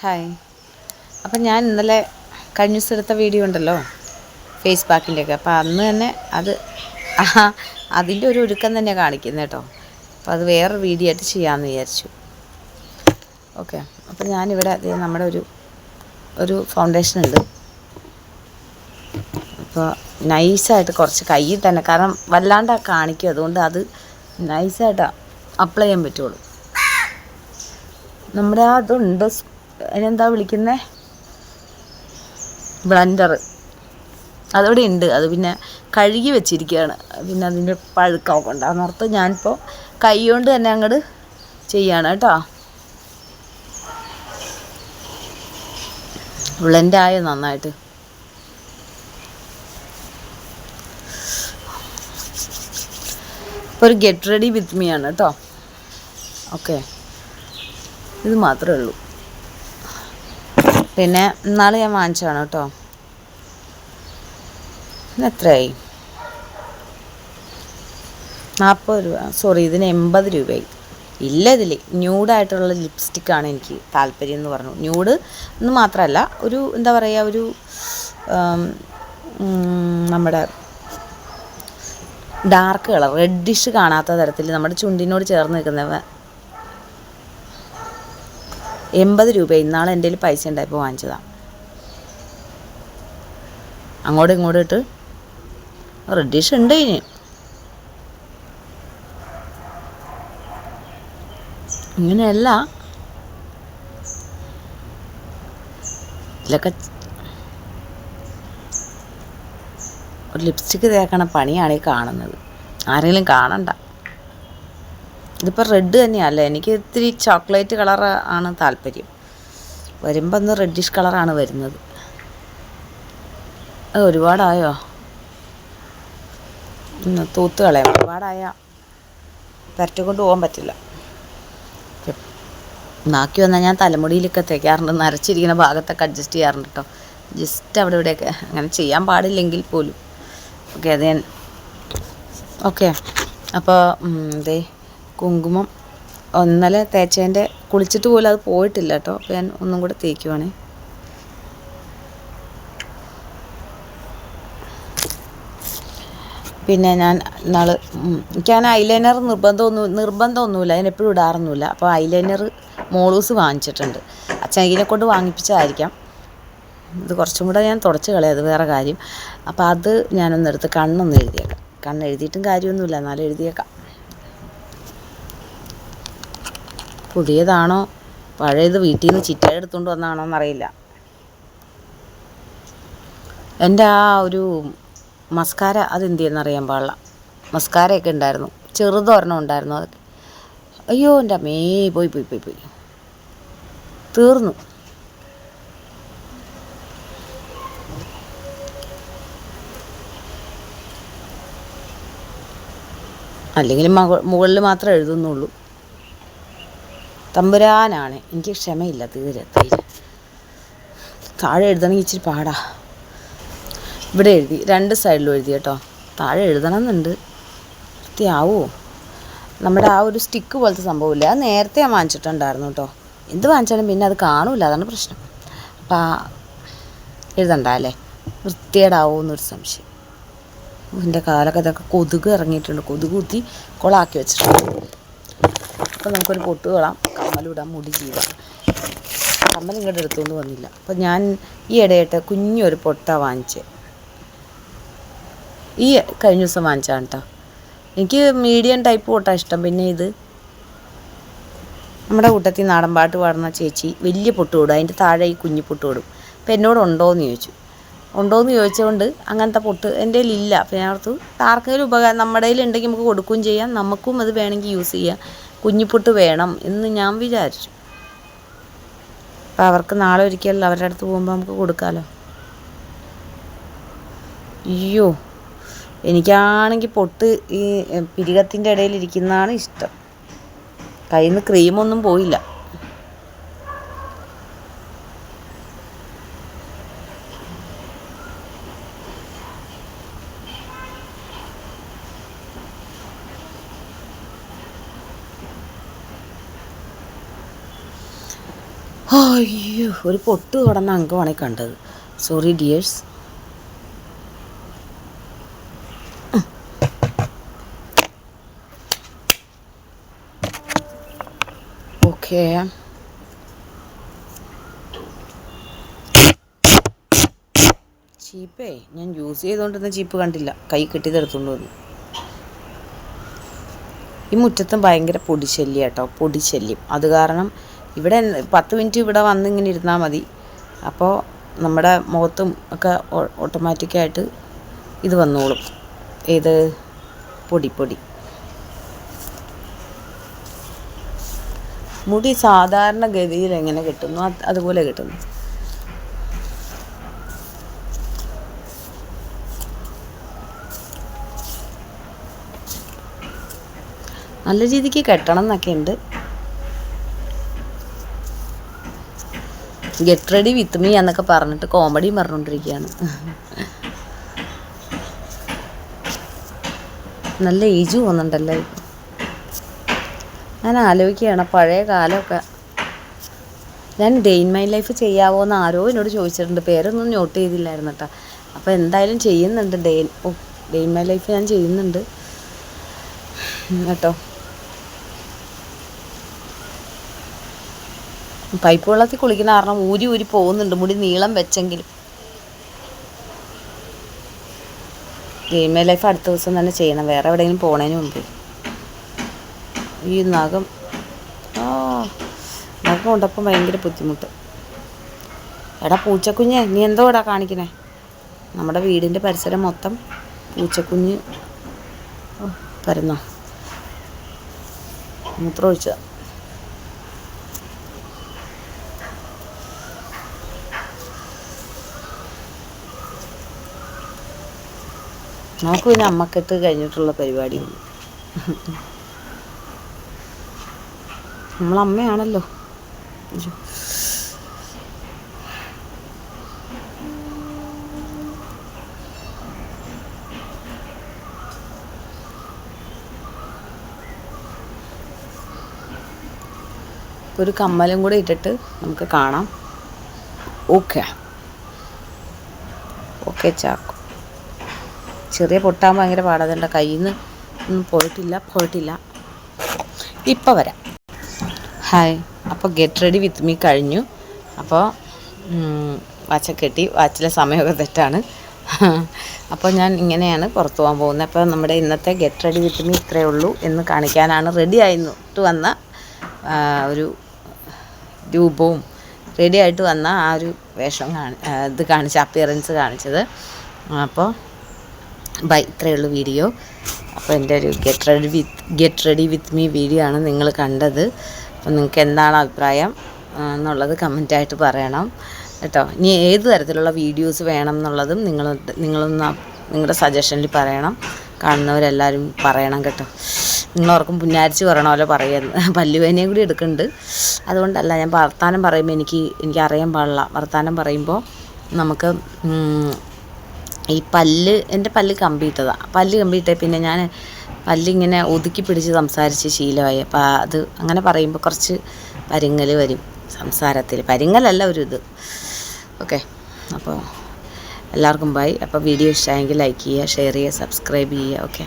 Hi. അപ്പം ഞാൻ ഇന്നലെ കഴിഞ്ഞ എടുത്ത വീഡിയോ ഉണ്ടല്ലോ ഫേസ് പാക്കിന്റെയൊക്കെ. അപ്പോൾ അന്ന് തന്നെ അത് അതിന്റെ ഒരു ഒരുക്കം തന്നെ കാണിക്കുന്നത് കേട്ടോ. അപ്പോൾ അത് വേറെ വീഡിയോ ആയിട്ട് ചെയ്യാമെന്ന് വിചാരിച്ചു. ഓക്കെ. അപ്പം ഞാനിവിടെ നമ്മുടെ ഒരു ഒരു ഫൗണ്ടേഷൻ ഉണ്ട്. അപ്പോൾ നൈസായിട്ട് കുറച്ച് കയ്യിൽ തന്നെ കാരണം വല്ലാണ്ട് കാണിക്കും അതുകൊണ്ട് അത് നൈസായിട്ട് അപ്ലൈ ചെയ്യാൻ പറ്റുള്ളൂ. നമ്മുടെ അതുണ്ട് അതിനെന്താ വിളിക്കുന്നത് ബ്ലൻഡർ അതവിടെ ഉണ്ട് അത് പിന്നെ കഴുകി വെച്ചിരിക്കുകയാണ് പിന്നെ അതിന്റെ പഴുക്കമൊക്കെ ഉണ്ട് അതിനർത്ഥ ഞാനിപ്പോൾ കൈ കൊണ്ട് തന്നെ അങ്ങോട്ട് ചെയ്യാണ് കേട്ടോ. ബ്ലെൻഡായോ നന്നായിട്ട്. ഇപ്പോൾ ഒരു ഗെറ്റ് റെഡി വിത്ത് മീ ആണ് കേട്ടോ. ഓക്കെ ഇത് മാത്രമേ ഉള്ളൂ. പിന്നെ ഇന്നാൾ ഞാൻ വാങ്ങിച്ചതാണ് കേട്ടോ. എത്രയായി? നാൽപ്പത് രൂപ. സോറി ഇതിന് എൺപത് രൂപയായി. ഇല്ല ഇതിൽ ന്യൂഡായിട്ടുള്ള ലിപ്സ്റ്റിക്കാണ് എനിക്ക് താല്പര്യം എന്ന് പറഞ്ഞു. ന്യൂഡ് എന്ന് മാത്രമല്ല ഒരു എന്താ പറയുക ഒരു നമ്മുടെ ഡാർക്ക് കളർ റെഡിഷ് കാണാത്ത തരത്തിൽ നമ്മുടെ ചുണ്ടിനോട് ചേർന്ന് നിൽക്കുന്നവ എൺപത് രൂപ. ഇന്നാളെ എന്റെ കയ്യിൽ പൈസ ഉണ്ടായപ്പോൾ വാങ്ങിച്ചതാണ് അങ്ങോട്ടും ഇങ്ങോട്ടും ഇട്ട് റെഡീഷ് ഉണ്ട് ഇനി. ഇങ്ങനെയല്ല. ഇതിലൊക്കെ ഒരു ലിപ്സ്റ്റിക്ക് തേക്കണ പണിയാണ് ഈ കാണുന്നത്. ആരെങ്കിലും കാണണ്ട. ഇതിപ്പോൾ റെഡ് തന്നെയല്ല എനിക്ക് ഇത്തിരി ചോക്ലേറ്റ് കളർ ആണ് താല്പര്യം. വരുമ്പോൾ ഒന്ന് റെഡിഷ് കളറാണ് വരുന്നത്. അത് ഒരുപാടായോ? ഒന്ന് തൂത്ത് കളയാം. ഒരുപാടായ പരട്ടിക്കൊണ്ട് പോകാൻ പറ്റില്ല. ബാക്കി വന്നാൽ ഞാൻ തലമുടിയിലൊക്കെ തേക്കാറുണ്ട്. നരച്ചിരിക്കുന്ന ഭാഗത്തൊക്കെ അഡ്ജസ്റ്റ് ചെയ്യാറുണ്ട് കേട്ടോ ജസ്റ്റ് അവിടെ ഇവിടെയൊക്കെ അങ്ങനെ ചെയ്യാൻ പാടില്ലെങ്കിൽ പോലും. ഓക്കെ അത് ഞാൻ ഓക്കെ അപ്പോൾ ദേ. കുങ്കുമം ഇന്നലെ തേച്ചതിന്റെ കുളിച്ചിട്ട് പോലും അത് പോയിട്ടില്ല കേട്ടോ. അപ്പോൾ ഞാൻ ഒന്നും കൂടെ തേക്കുവാണേ. പിന്നെ ഞാൻ നാൾ എനിക്ക് ഞാൻ ഐലൈനർ നിർബന്ധമൊന്നും നിർബന്ധമൊന്നുമില്ല. ഞാൻ എപ്പോഴും ഇടാറൊന്നുമില്ല. അപ്പോൾ ഐലൈനർ മോളൂസ് വാങ്ങിച്ചിട്ടുണ്ട്. അച്ഛൻ ഇതിനെ കൊണ്ട് വാങ്ങിപ്പിച്ചതായിരിക്കാം. ഇത് കുറച്ചും കൂടെ ഞാൻ തുടച്ച് കളയാം. അത് വേറെ കാര്യം. അപ്പോൾ അത് ഞാനൊന്നെടുത്ത് കണ്ണൊന്ന് എഴുതിയേക്കാം. കണ്ണെഴുതിയിട്ടും കാര്യമൊന്നുമില്ല. എന്നാലും എഴുതിയേക്കാം. പുതിയതാണോ? പഴയത് വീട്ടിൽ നിന്ന് ചിറ്റ എടുത്തുകൊണ്ട് വന്നതാണോ എന്നറിയില്ല എന്റെ ആ ഒരു മസ്കാര അതെന്ത് ചെയ്യുന്നറിയാൻ പാടില്ല. മസ്കാരയൊക്കെ ഉണ്ടായിരുന്നു. ചെറുതൊരെണ്ണം ഉണ്ടായിരുന്നു അതൊക്കെ അയ്യോ എന്റെ അമ്മേ പോയി പോയി പോയി പോയി. തീർന്നു. അല്ലെങ്കിൽ മക മുകളിൽ മാത്രമേ എഴുതുന്നുള്ളൂ. തമ്പുരാനാണ്. എനിക്ക് ക്ഷമയില്ല തീരെ തീരെ. താഴെ എഴുതണമെങ്കിൽ ഇച്ചിരി പാടാ. ഇവിടെ എഴുതി രണ്ട് സൈഡിലും എഴുതി കേട്ടോ. താഴെ എഴുതണം എന്നുണ്ട് വൃത്തിയാവോ. നമ്മുടെ ആ ഒരു സ്റ്റിക്ക് പോലത്തെ സംഭവമില്ല? അത് നേരത്തെ ഞാൻ വാങ്ങിച്ചിട്ടുണ്ടായിരുന്നു കേട്ടോ. എന്ത് വാങ്ങിച്ചാലും പിന്നെ അത് കാണൂല. അതാണ് പ്രശ്നം. അപ്പം എഴുതണ്ട അല്ലേ? വൃത്തിയേടാവോ എന്നൊരു സംശയം. എന്റെ കാലൊക്കെ ഇതൊക്കെ കൊതുക് ഇറങ്ങിയിട്ടുണ്ട്. കൊതുക് കുത്തി കൊളാക്കി വെച്ചിട്ടുണ്ട്. അപ്പം നമുക്കൊരു പൊട്ട് കളാം കമ്മലിടാം മുടി ചെയ്യാം അമ്മ ഇങ്ങോട്ട് എടുത്തുകൊണ്ട് വന്നില്ല. അപ്പം ഞാൻ ഈ ഇടയായിട്ട് കുഞ്ഞൊരു പൊട്ട വാങ്ങിച്ചേ. ഈ കഴിഞ്ഞ ദിവസം വാങ്ങിച്ചാണ് കേട്ടോ എനിക്ക് മീഡിയം ടൈപ്പ് പൊട്ട ഇഷ്ടം. പിന്നെ ഇത് നമ്മുടെ കൂട്ടത്തിൽ നാടൻ പാട്ട് പാടുന്ന ചേച്ചി വലിയ പൊട്ട് വിടും അതിന്റെ താഴെ ഈ കുഞ്ഞു പൊട്ട് വിടും അപ്പം എന്നോട് ഉണ്ടോയെന്ന് ചോദിച്ചു. ഉണ്ടോയെന്ന് ചോദിച്ചുകൊണ്ട് അങ്ങനത്തെ പൊട്ട് എന്റെ ഇല്ല. അപ്പം ഞാൻ ഓർത്തു ആർക്കെങ്കിലും ഉപകാരം നമ്മുടെ ഉണ്ടെങ്കിൽ നമുക്ക് കൊടുക്കുകയും ചെയ്യാം. നമുക്കും അത് വേണമെങ്കിൽ യൂസ് ചെയ്യാം. കുഞ്ഞിപ്പൊട്ട് വേണം എന്ന് ഞാൻ വിചാരിച്ചു. അപ്പം അവർക്ക് നാളെ ഒരിക്കൽ അവരുടെ അടുത്ത് പോകുമ്പോൾ നമുക്ക് കൊടുക്കാമല്ലോ അയ്യോ എനിക്കാണെങ്കിൽ പൊട്ട് ഈ പിരികത്തിന്റെ ഇടയിൽ ഇരിക്കുന്നതാണ് ഇഷ്ടം. കയ്യിൽ നിന്ന് ക്രീമൊന്നും പോയില്ല. അയ്യോ ഒരു പൊട്ട് കിടന്ന അംഗമാണ് കണ്ടത്. സോറി ഡിയേഴ്സ് ഓക്കേ ചീപ്പേ ഞാൻ യൂസ് ചെയ്തുകൊണ്ടിരുന്ന ചീപ്പ് കണ്ടില്ല. കൈ കെട്ടിയതെടുത്തുകൊണ്ട് വന്നു. ഈ മുറ്റത്തും ഭയങ്കര പൊടിശല്യം കേട്ടോ പൊടിശല്യം അത് കാരണം ഇവിടെ പത്ത് മിനിറ്റ് ഇവിടെ വന്ന് ഇങ്ങനെ ഇരുന്നാൽ മതി. അപ്പോൾ നമ്മുടെ മുഖത്തും ഒക്കെ ഓട്ടോമാറ്റിക്കായിട്ട് ഇത് വന്നോളും. ഏത്? പൊടി പൊടി. മുടി സാധാരണ ഗതിയിൽ എങ്ങനെ കിട്ടുന്നു? അതുപോലെ കിട്ടുന്നു. നല്ല രീതിക്ക് കെട്ടണം എന്നൊക്കെ ഉണ്ട്. ഗെറ്റ് റെഡി വിത്ത് മീ എന്നൊക്കെ പറഞ്ഞിട്ട് കോമഡിയും പറഞ്ഞുകൊണ്ടിരിക്കുകയാണ് നല്ല ഏജ് പോകുന്നുണ്ടല്ലോ? ഞാൻ ആലോചിക്കുകയാണ് പഴയ കാലമൊക്കെ. ഞാൻ ഡേ ഇൻ മൈ ലൈഫ് ചെയ്യാവോ എന്ന് ആരോ എന്നോട് ചോദിച്ചിട്ടുണ്ട്. പേരൊന്നും നോട്ട് ചെയ്തില്ലായിരുന്നു കേട്ടോ അപ്പോൾ എന്തായാലും ചെയ്യുന്നുണ്ട്. Day oh day in my life ഞാൻ ചെയ്യുന്നുണ്ട്. കേട്ടോ. പൈപ്പ് വെള്ളത്തിൽ കുളിക്കുന്ന കാരണം ഊരി ഊരി പോകുന്നുണ്ട്. മുടി നീളം വെച്ചെങ്കിലും ഗെയിം ലൈഫ് അടുത്ത ദിവസം തന്നെ ചെയ്യണം. വേറെ എവിടെയെങ്കിലും പോണതിന് മുമ്പ്. ഈ നഖം. ആ നഖം കൊണ്ടപ്പം ഭയങ്കര ബുദ്ധിമുട്ട്. എടാ പൂച്ചക്കുഞ്ഞ് നീ എന്തോ ഇടാ കാണിക്കണേ? നമ്മുടെ വീടിന്റെ പരിസരം മൊത്തം പൂച്ചക്കുഞ്ഞ്. പരന്നോ മൂത്രം ഒഴിച്ചതാണ് നമുക്ക് പിന്നെ അമ്മക്കത്ത് കഴിഞ്ഞിട്ടുള്ള പരിപാടി. നമ്മളമ്മയാണല്ലോ. ഒരു കമ്മലും കൂടെ ഇട്ടിട്ട് നമുക്ക് കാണാം. ഓക്കെ. ഓക്കെ ചാക്കോ. ചെറിയ പൊട്ടാൻ ഭയങ്കര പാടാതെ കയ്യിൽ നിന്ന് ഒന്നും പോയിട്ടില്ല പോയിട്ടില്ല. ഇപ്പം വരാം. ഹായ്. അപ്പോൾ ഗെറ്റ് റെഡി വിത്ത് മീ കഴിഞ്ഞു. അപ്പോൾ വാച്ച കെട്ടി വാച്ചിലെ സമയമൊക്കെ തെറ്റാണ്. അപ്പോൾ ഞാൻ ഇങ്ങനെയാണ് പുറത്തു പോകാൻ പോകുന്നത്. അപ്പോൾ നമ്മുടെ ഇന്നത്തെ ഗെറ്റ് റെഡി വിത്ത് മീ ഇത്രയേ ഉള്ളൂ എന്ന് കാണിക്കാനാണ് റെഡി ആയിട്ട് വന്ന ഒരു രൂപവും റെഡി ആയിട്ട് വന്ന ആ ഒരു വേഷം കാണി ഇത് കാണിച്ച അപ്പിയറൻസ് കാണിച്ചത്. അപ്പോൾ ബൈ ഇത്രയേ ഉള്ളൂ വീഡിയോ അപ്പോൾ എന്റെ ഒരു get ready with get ready with me video ആണ് നിങ്ങൾ കണ്ടത്. അപ്പം നിങ്ങൾക്ക് എന്താണ് അഭിപ്രായം? എന്നുള്ളത് കമന്റായിട്ട് പറയണം. കേട്ടോ? ഇനി ഏത് തരത്തിലുള്ള വീഡിയോസ് വേണം എന്നുള്ളതും നിങ്ങൾ നിങ്ങളൊന്ന് നിങ്ങളുടെ സജഷനിൽ പറയണം. കാണുന്നവരെല്ലാവരും പറയണം കേട്ടോ. നിങ്ങളോർക്കും പുന്നാരിച്ച് പറയണമല്ലോ പറയുന്നത് പല്ലുവേനയും കൂടി എടുക്കുന്നുണ്ട്. അതുകൊണ്ടല്ല ഞാൻ വർത്താനം പറയുമ്പോൾ എനിക്ക് എനിക്ക് അറിയാൻ പാടില്ല. വർത്താനം പറയുമ്പോൾ നമുക്ക് ഈ പല്ല് എന്റെ പല്ല് കമ്പിയിട്ടതാണ് പല്ല് കമ്പിയിട്ടേ പിന്നെ ഞാൻ പല്ലിങ്ങനെ ഒതുക്കി പിടിച്ച് സംസാരിച്ച് ശീലമായി. അപ്പോൾ അത് അങ്ങനെ പറയുമ്പോൾ കുറച്ച് പരിങ്ങൽ വരും സംസാരത്തിൽ പരിങ്ങലല്ല ഒരു ഇത്. ഓക്കെ. അപ്പോൾ എല്ലാവർക്കും ബൈ. അപ്പോൾ വീഡിയോ ഇഷ്ടമായെങ്കിൽ ലൈക്ക് ചെയ്യുക ഷെയർ ചെയ്യുക സബ്സ്ക്രൈബ് ചെയ്യുക. ഓക്കെ.